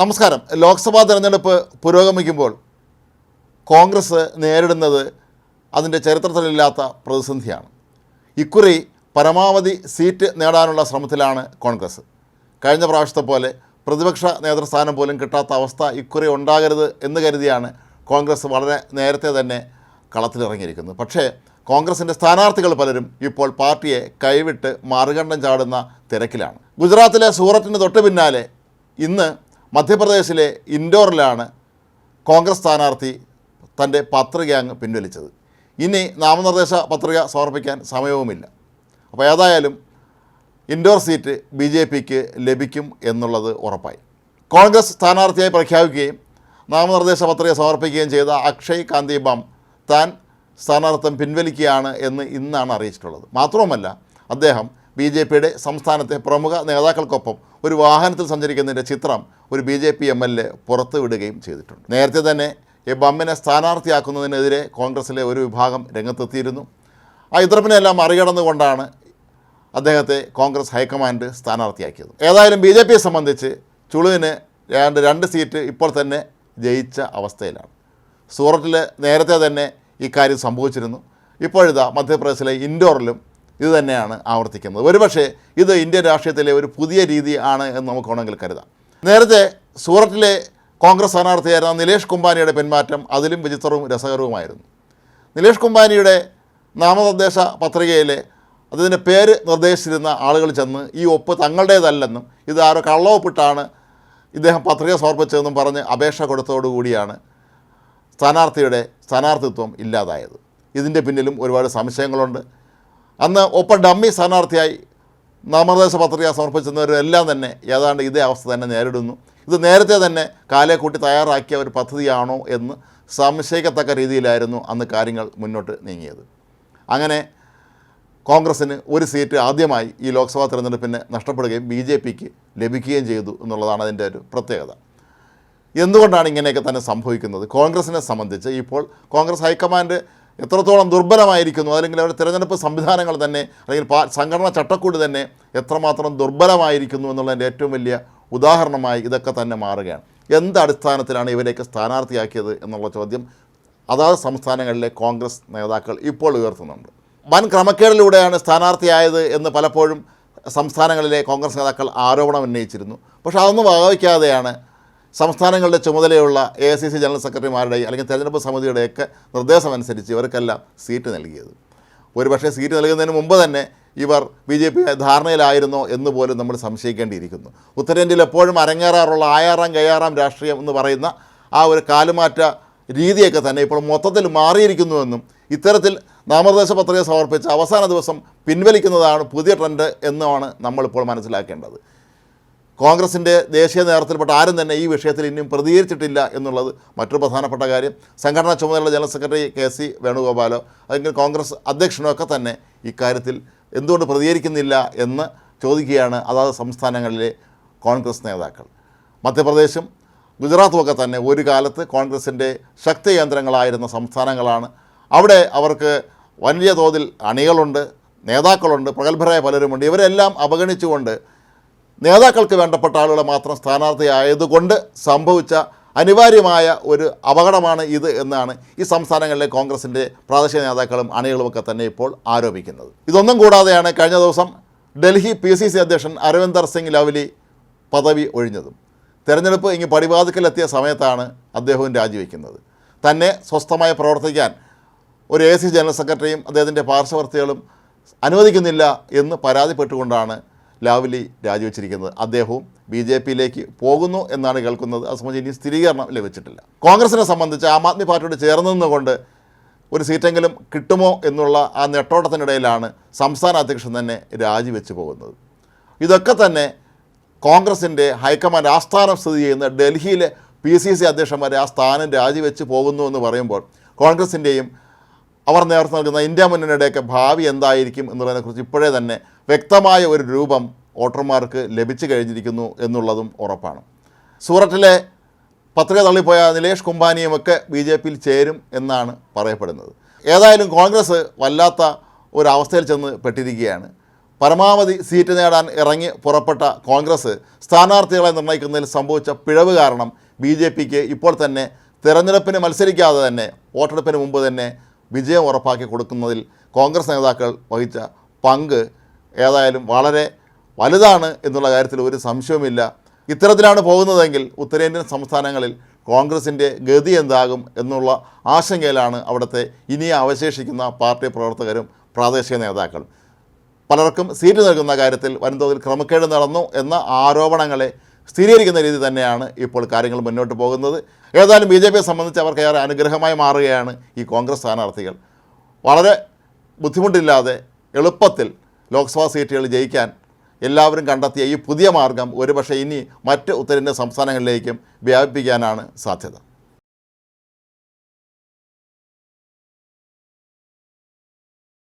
നമസ്കാരം. ലോക്സഭാ തെരഞ്ഞെടുപ്പ് പുരോഗമിക്കുമ്പോൾ കോൺഗ്രസ് നേരിടുന്നത് അതിന്റെ ചരിത്രത്തിലില്ലാത്ത പ്രതിസന്ധിയാണ്. ഇക്കുറി പരമാവധി സീറ്റ് നേടാനുള്ള ശ്രമത്തിലാണ് കോൺഗ്രസ്. കഴിഞ്ഞ പ്രാവശ്യത്തെ പോലെ പ്രതിപക്ഷ നേതൃസ്ഥാനം പോലും കിട്ടാത്ത അവസ്ഥ ഇക്കുറി ഉണ്ടാകരുത് എന്ന് കരുതിയാണ് കോൺഗ്രസ് വളരെ നേരത്തെ തന്നെ കളത്തിലിറങ്ങിയിരിക്കുന്നത്. പക്ഷേ കോൺഗ്രസിന്റെ സ്ഥാനാർത്ഥികൾ പലരും ഇപ്പോൾ പാർട്ടിയെ കൈവിട്ട് മറുകണ്ഠം ചാടുന്ന തിരക്കിലാണ്. ഗുജറാത്തിലെ സൂറത്തിന് തൊട്ട് പിന്നാലെ ഇന്ന് മധ്യപ്രദേശിലെ ഇൻഡോറിലാണ് കോൺഗ്രസ് സ്ഥാനാർത്ഥി തന്റെ പത്രിക അങ്ങ് പിൻവലിച്ചത്. ഇനി നാമനിർദ്ദേശ പത്രിക സമർപ്പിക്കാൻ സമയവുമില്ല. അപ്പോൾ ഏതായാലും ഇൻഡോർ സീറ്റ് ബി ജെ പിക്ക് ലഭിക്കും എന്നുള്ളത് ഉറപ്പായി. കോൺഗ്രസ് സ്ഥാനാർത്ഥിയായി പ്രഖ്യാപിക്കുകയും നാമനിർദ്ദേശ പത്രിക സമർപ്പിക്കുകയും ചെയ്ത അക്ഷയ് കാന്തി ബാം താൻ സ്ഥാനാർത്ഥം പിൻവലിക്കുകയാണ് എന്ന് ഇന്നാണ് അറിയിച്ചിട്ടുള്ളത്. മാത്രവുമല്ല അദ്ദേഹം ബി ജെ പിയുടെ സംസ്ഥാനത്തെ പ്രമുഖ നേതാക്കൾക്കൊപ്പം ഒരു വാഹനത്തിൽ സഞ്ചരിക്കുന്നതിന്റെ ചിത്രം ഒരു B J P M L A പുറത്തുവിടുകയും ചെയ്തിട്ടുണ്ട്. നേരത്തെ തന്നെ ഈ ബമ്മിനെ സ്ഥാനാർത്ഥിയാക്കുന്നതിനെതിരെ കോൺഗ്രസിലെ ഒരു വിഭാഗം രംഗത്തെത്തിയിരുന്നു. ആ എതിർപ്പിനെല്ലാം മറികടന്നുകൊണ്ടാണ് അദ്ദേഹത്തെ കോൺഗ്രസ് ഹൈക്കമാൻഡ് സ്ഥാനാർത്ഥിയാക്കിയത്. ഏതായാലും ബി ജെ പിയെ സംബന്ധിച്ച് ചുളുവിന് രണ്ട് രണ്ട് സീറ്റ് ഇപ്പോൾ തന്നെ ജയിച്ച അവസ്ഥയിലാണ്. സൂറത്തിൽ നേരത്തെ തന്നെ ഇക്കാര്യം സംഭവിച്ചിരുന്നു. ഇപ്പോഴിതാ മധ്യപ്രദേശിലെ ഇൻഡോറിലും ഇത് തന്നെയാണ് ആവർത്തിക്കുന്നത്. ഒരുപക്ഷെ ഇത് ഇന്ത്യൻ രാഷ്ട്രീയത്തിലെ ഒരു പുതിയ രീതി ആണ് എന്ന് നമുക്ക് വേണമെങ്കിൽ കരുതാം. നേരത്തെ സൂറത്തിലെ കോൺഗ്രസ് സ്ഥാനാർത്ഥിയായിരുന്ന നിലേഷ് കുംബാനിയുടെ പിന്മാറ്റം അതിലും വിചിത്രവും രസകരവുമായിരുന്നു. നിലേഷ് കുംബാനിയുടെ നാമനിർദ്ദേശ പത്രികയിലെ അതിന്റെ പേര് നിർദ്ദേശിച്ചിരുന്ന ആളുകൾ ചെന്ന് ഈ ഒപ്പ് തങ്ങളുടേതല്ലെന്നും ഇത് ആരോ കള്ളവൊപ്പിട്ടാണ് ഇദ്ദേഹം പത്രിക സമർപ്പിച്ചതെന്നും പറഞ്ഞ് അപേക്ഷ കൊടുത്തതോടുകൂടിയാണ് സ്ഥാനാർത്ഥിയുടെ സ്ഥാനാർത്ഥിത്വം ഇല്ലാതായത്. ഇതിന്റെ പിന്നിലും ഒരുപാട് സംശയങ്ങളുണ്ട്. അന്ന് ഒപ്പം ഡമ്മി സ്ഥാനാർത്ഥിയായി നാമനിർദ്ദേശ പത്രിക സമർപ്പിച്ചെന്നവരെല്ലാം തന്നെ ഏതാണ്ട് ഇതേ അവസ്ഥ തന്നെ നേരിടുന്നു. ഇത് നേരത്തെ തന്നെ കാലെ കൂട്ടി തയ്യാറാക്കിയ ഒരു പദ്ധതിയാണോ എന്ന് സംശയിക്കത്തക്ക രീതിയിലായിരുന്നു അന്ന് കാര്യങ്ങൾ മുന്നോട്ട് നീങ്ങിയത്. അങ്ങനെ കോൺഗ്രസ്സിന് ഒരു സീറ്റ് ആദ്യമായി ഈ ലോക്സഭാ തിരഞ്ഞെടുപ്പിന് നഷ്ടപ്പെടുകയും ബി ജെ പിക്ക് ലഭിക്കുകയും ചെയ്തു എന്നുള്ളതാണ് അതിന്റെ ഒരു പ്രത്യേകത. എന്തുകൊണ്ടാണ് ഇങ്ങനെയൊക്കെ തന്നെ സംഭവിക്കുന്നത്? കോൺഗ്രസിനെ സംബന്ധിച്ച് ഇപ്പോൾ കോൺഗ്രസ് ഹൈക്കമാൻഡ് എത്രത്തോളം ദുർബലമായിരിക്കുന്നു അല്ലെങ്കിൽ അവരുടെ തിരഞ്ഞെടുപ്പ് സംവിധാനങ്ങൾ തന്നെ അല്ലെങ്കിൽ സംഘടനാ ചട്ടക്കൂട് തന്നെ എത്രമാത്രം ദുർബലമായിരിക്കുന്നു എന്നുള്ളതിന്റെ ഏറ്റവും വലിയ ഉദാഹരണമായി ഇതൊക്കെ തന്നെ മാറുകയാണ്. എന്ത് അടിസ്ഥാനത്തിലാണ് ഇവരെയൊക്കെ സ്ഥാനാർത്ഥിയാക്കിയത് എന്നുള്ള ചോദ്യം അതാത് സംസ്ഥാനങ്ങളിലെ കോൺഗ്രസ് നേതാക്കൾ ഇപ്പോൾ ഉയർത്തുന്നുണ്ട്. വൻ ക്രമക്കേടിലൂടെയാണ് സ്ഥാനാർത്ഥിയായത് എന്ന് പലപ്പോഴും സംസ്ഥാനങ്ങളിലെ കോൺഗ്രസ് നേതാക്കൾ ആരോപണം ഉന്നയിച്ചിരുന്നു. പക്ഷേ അതൊന്നും വകവയ്ക്കാതെയാണ് സംസ്ഥാനങ്ങളുടെ ചുമതലയുള്ള A I C C general സെക്രട്ടറിമാരുടെ അല്ലെങ്കിൽ തെരഞ്ഞെടുപ്പ് സമിതിയുടെയൊക്കെ നിർദ്ദേശമനുസരിച്ച് ഇവർക്കെല്ലാം സീറ്റ് നൽകിയത്. ഒരുപക്ഷേ സീറ്റ് നൽകുന്നതിന് മുമ്പ് തന്നെ ഇവർ ബി ജെ പി ധാരണയിലായിരുന്നോ എന്ന് പോലും നമ്മൾ സംശയിക്കേണ്ടിയിരിക്കുന്നു. ഉത്തരേന്ത്യയിൽ എപ്പോഴും അരങ്ങേറാറുള്ള ആയാറാം കയ്യാറാം രാഷ്ട്രീയം എന്ന് പറയുന്ന ആ ഒരു കാലുമാറ്റ രീതിയൊക്കെ തന്നെ ഇപ്പോൾ മൊത്തത്തിൽ മാറിയിരിക്കുന്നുവെന്നും ഇത്തരത്തിൽ നാമനിർദ്ദേശ പത്രിക സമർപ്പിച്ച് അവസാന ദിവസം പിൻവലിക്കുന്നതാണ് പുതിയ ട്രെൻഡ് എന്നാണ് നമ്മളിപ്പോൾ മനസ്സിലാക്കേണ്ടത്. കോൺഗ്രസിന്റെ ദേശീയ നേതൃത്വത്തിൽപ്പെട്ട ആരും തന്നെ ഈ വിഷയത്തിൽ ഇനിയും പ്രതികരിച്ചിട്ടില്ല എന്നുള്ളത് മറ്റൊരു പ്രധാനപ്പെട്ട കാര്യം. സംഘടനാ ചുമതലയുള്ള ജനറൽ സെക്രട്ടറി കെ സി വേണുഗോപാലോ അല്ലെങ്കിൽ കോൺഗ്രസ് അധ്യക്ഷനോ ഒക്കെ തന്നെ ഇക്കാര്യത്തിൽ എന്തുകൊണ്ട് പ്രതികരിക്കുന്നില്ല എന്ന് ചോദിക്കുകയാണ് അതാത് സംസ്ഥാനങ്ങളിലെ കോൺഗ്രസ് നേതാക്കൾ. മധ്യപ്രദേശും ഗുജറാത്തും ഒക്കെ തന്നെ ഒരു കാലത്ത് കോൺഗ്രസിന്റെ ശക്തി കേന്ദ്രങ്ങളായിരുന്ന സംസ്ഥാനങ്ങളാണ്. അവിടെ അവർക്ക് വലിയ തോതിൽ അണികളുണ്ട് നേതാക്കളുണ്ട് പ്രഗത്ഭരായ പലരുമുണ്ട്. ഇവരെല്ലാം അവഗണിച്ചുകൊണ്ട് നേതാക്കൾക്ക് വേണ്ടപ്പെട്ട ആളുകളെ മാത്രം സ്ഥാനാർത്ഥിയായതുകൊണ്ട് സംഭവിച്ച അനിവാര്യമായ ഒരു അപകടമാണ് ഇത് എന്നാണ് ഈ സംസ്ഥാനങ്ങളിലെ കോൺഗ്രസിന്റെ പ്രാദേശിക നേതാക്കളും അണികളുമൊക്കെ തന്നെ ഇപ്പോൾ ആരോപിക്കുന്നത്. ഇതൊന്നും കൂടാതെയാണ് കഴിഞ്ഞ ദിവസം ഡൽഹി പി സി സി അധ്യക്ഷൻ അരവിന്ദർ സിംഗ് ലവ്ലി പദവി ഒഴിഞ്ഞതും. തെരഞ്ഞെടുപ്പ് ഇങ്ങ് പടിവാതിക്കലെത്തിയ സമയത്താണ് അദ്ദേഹവും രാജിവെക്കുന്നത്. തന്നെ സ്വസ്ഥമായി പ്രവർത്തിക്കാൻ ഒരു എ സി ജനറൽ സെക്രട്ടറിയും അദ്ദേഹത്തിന്റെ പാർശ്വവർത്തികളും അനുവദിക്കുന്നില്ല എന്ന് പരാതിപ്പെട്ടുകൊണ്ടാണ് ലാവ്ലി രാജിവെച്ചിരിക്കുന്നത്. അദ്ദേഹവും ബി ജെ പിയിലേക്ക് പോകുന്നു എന്നാണ് കേൾക്കുന്നത്. അത് സംബന്ധിച്ച് ഇനി സ്ഥിരീകരണം ലഭിച്ചിട്ടില്ല. കോൺഗ്രസിനെ സംബന്ധിച്ച് ആം ആദ്മി പാർട്ടിയോട് ചേർന്ന് നിന്നുകൊണ്ട് ഒരു സീറ്റെങ്കിലും കിട്ടുമോ എന്നുള്ള ആ നെട്ടോട്ടത്തിനിടയിലാണ് സംസ്ഥാന അധ്യക്ഷൻ തന്നെ രാജിവെച്ച് പോകുന്നത്. ഇതൊക്കെ തന്നെ കോൺഗ്രസിന്റെ ഹൈക്കമാൻഡ് ആസ്ഥാനം സ്ഥിതി ചെയ്യുന്ന ഡൽഹിയിലെ പി സി സി അധ്യക്ഷന്മാരെ ആ സ്ഥാനം രാജിവെച്ച് പോകുന്നു എന്ന് പറയുമ്പോൾ കോൺഗ്രസിന്റെയും അവർ നേതൃത്വം നൽകുന്ന ഇന്ത്യ മുന്നണിയുടെയൊക്കെ ഭാവി എന്തായിരിക്കും എന്നുള്ളതിനെക്കുറിച്ച് ഇപ്പോഴേ തന്നെ വ്യക്തമായ ഒരു രൂപം വോട്ടർമാർക്ക് ലഭിച്ചു കഴിഞ്ഞിരിക്കുന്നു എന്നുള്ളതും ഉറപ്പാണ്. സൂററ്റിലെ പത്രിക തള്ളിപ്പോയ നിലേഷ് കുംബാനിയുമൊക്കെ ബി ജെ പിയിൽ ചേരും എന്നാണ് പറയപ്പെടുന്നത്. ഏതായാലും കോൺഗ്രസ് വല്ലാത്ത ഒരവസ്ഥയിൽ ചെന്ന് പെട്ടിരിക്കുകയാണ്. പരമാവധി സീറ്റ് നേടാൻ ഇറങ്ങി പുറപ്പെട്ട കോൺഗ്രസ് സ്ഥാനാർത്ഥികളെ നിർണയിക്കുന്നതിൽ സംഭവിച്ച പിഴവ് കാരണം ബി ജെ പിക്ക് ഇപ്പോൾ തന്നെ തിരഞ്ഞെടുപ്പിന് മത്സരിക്കാതെ തന്നെ വോട്ടെടുപ്പിന് മുമ്പ് തന്നെ വിജയം ഉറപ്പാക്കി കൊടുക്കുന്നതിൽ കോൺഗ്രസ് നേതാക്കൾ വഹിച്ച പങ്ക് ഏതായാലും വളരെ വലുതാണ് എന്നുള്ള കാര്യത്തിൽ ഒരു സംശയവുമില്ല. ഇത്തരത്തിലാണ് പോകുന്നതെങ്കിൽ ഉത്തരേന്ത്യൻ സംസ്ഥാനങ്ങളിൽ കോൺഗ്രസിന്റെ ഗതി എന്താകും എന്നുള്ള ആശങ്കയിലാണ് അവിടുത്തെ ഇനി അവശേഷിക്കുന്ന പാർട്ടി പ്രവർത്തകരും പ്രാദേശിക നേതാക്കളും. പലർക്കും സീറ്റ് നൽകുന്ന കാര്യത്തിൽ വൻതോതിൽ ക്രമക്കേട് നടന്നു എന്ന ആരോപണങ്ങളെ സ്ഥിരീകരിക്കുന്ന രീതി തന്നെയാണ് ഇപ്പോൾ കാര്യങ്ങൾ മുന്നോട്ട് പോകുന്നത്. ഏതായാലും ബി ജെ പിയെ സംബന്ധിച്ച് അവർക്ക് ഏറെ അനുഗ്രഹമായി മാറുകയാണ് ഈ കോൺഗ്രസ് സ്ഥാനാർത്ഥികൾ. വളരെ ബുദ്ധിമുട്ടില്ലാതെ എളുപ്പത്തിൽ ലോക്സഭാ സീറ്റുകൾ ജയിക്കാൻ എല്ലാവരും കണ്ടെത്തിയ ഈ പുതിയ മാർഗം ഒരുപക്ഷെ ഇനി മറ്റ് ഉത്തരേന്ത്യൻ സംസ്ഥാനങ്ങളിലേക്കും വ്യാപിപ്പിക്കാനാണ് സാധ്യത.